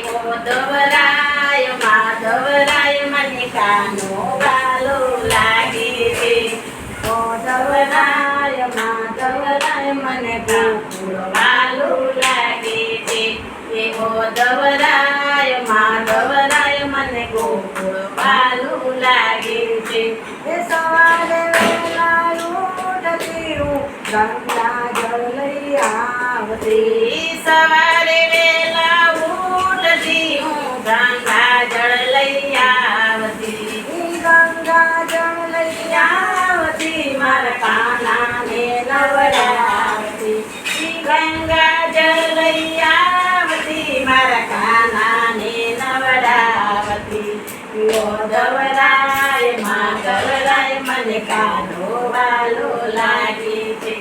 માધવરાય માધવરાય મને કાનો વાલો લાગે છે. માધવરાય માધવરાય મને ગોકુળ વાલો લાગે છે એ માધવરાય મને ગોકુળ વાલો લાગે છે. એ સવારે વહેલા ઉઠતી હું ગંગા જળ લઈ આવતી. સવારે વહેલા ઉઠતી હું ગંગા જળ લઈ આવતી. ગંગા જળ લઈ આવતી મારા દવરાય માધવરાય મને કાનો વાલો લાગે છે.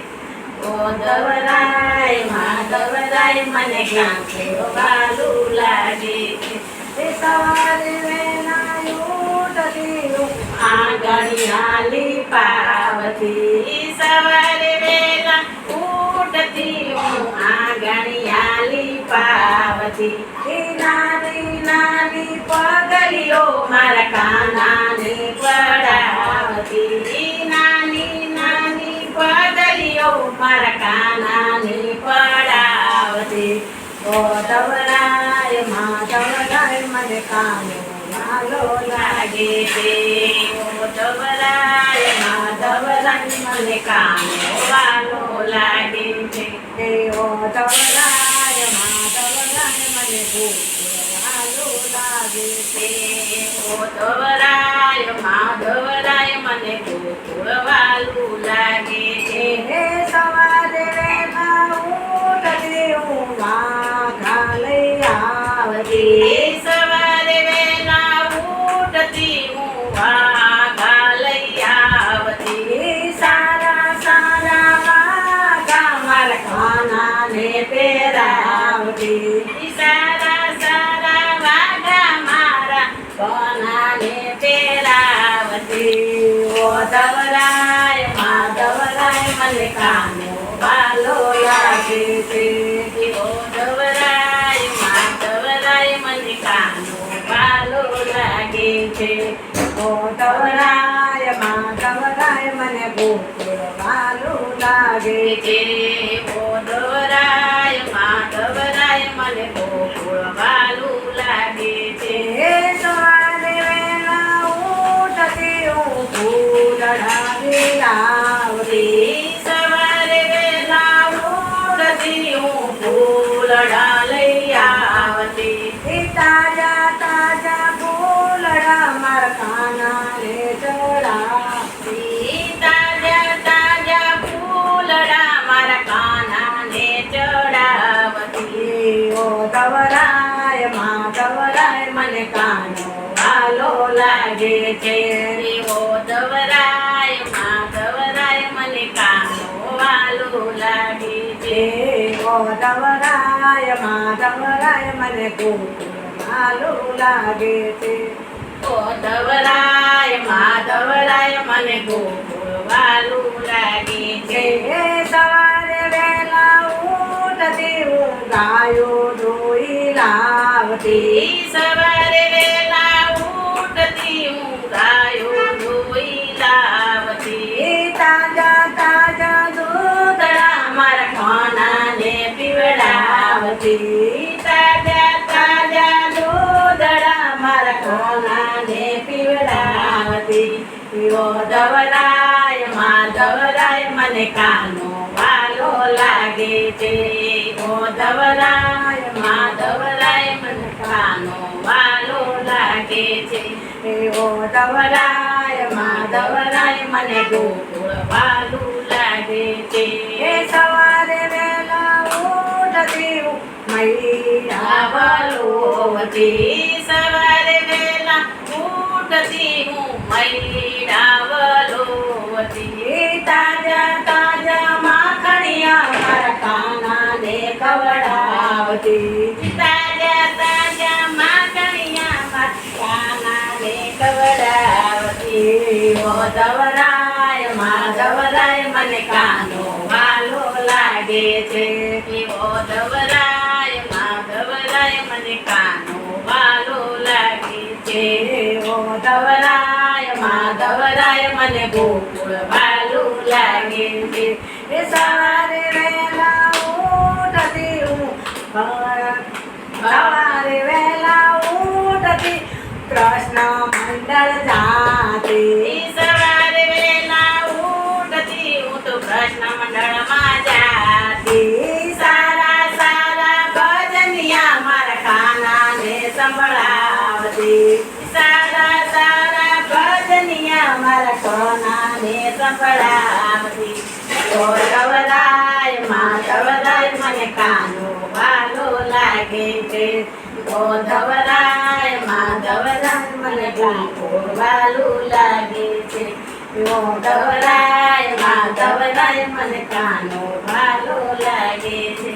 ઓ દવરાય માધવરાય મને કાંખો વાલો લાગે છે. સવારે ઉઠતી હું આંગણી હાલી પાવતી સવારે વહેલા ઉઠતી હું આંગણી હાલી પાવતી. નાની પગલીઓ મારા કાનાની પડાવતી નાની નાની પગલીઓ મારા કાનાની પડાવતી. ઓ દવરાય માધવરાય મને કાનો વાલો લાગે છે. ઓ દવરાય માધવરાય મને કાનો વાલો લાગે છે. એ ઓ દવરાય માધવરાય મને વાલો છે ઓ માધવરાય મને ગોકુળ વાલું લાગે. દવરાય માધવરાય મને કાનો વાલો લાગે છે ઓ દવરાય માધવરાય મને કાનો વાલો લાગે છે ઓ દવરાય માધવરાય મને ગોકુળ વાલો લાગે છે ઓ દવરાય માધવરાય મને મને કાનો વાલો લાગે છે ઓ દવરાય માધવરાય મને કાનો વાલો લાગે છે ઓ દવરાય માધવરાય મને ગોકુળ વાલો લાગે છે. ઓ દવરાય માધવરાય મને ગોકુળ વાલું લાગે છે. ખાનાને પીવડાવતી. ઓ દવરાય માધવરાય મને કાનો વાલો લાગે છે. ઓ દવરાય માધવરાય મને કાનો વાલો લાગે છે. ઓ દવરાય માધવરાય મને ગોકુળ વાલું લાગે છે. સવારે વેલા ઉઠતી, મૈયા વલોવતી સવારે તાજા તાજા માખણિયા મારા કાનાને ખવડાવતી તાજા તાજા માખણિયા મારા કાનાને ખવડાવતી ધવરાય માધવરાય મને કાનો વાલો લાગે છે એવો ધવરાય માધવરાય મને કાનો મને ગોકુળ વાલું લાગે છે. એ સવારે વહેલા ઉઠતી હું. સવારે વહેલા ઉઠતી કૃષ્ણ મંડળ જાતે. સવારે વહેલા ઉઠતી હું તો કૃષ્ણ મંડળમાં જાતી. સારા સારા ભજનિયા મારા ખાનાને સંભળાવતી. ભજનિયા મારા કાનાને સંભળાવતી ગૌરવરાય મને કાનો વાલો લાગે છે ગોધવરાય માધવરાય મને કાનો વાલો લાગે છે ગોધવરાય માધવરાય મને કાનો વાલો લાગે છે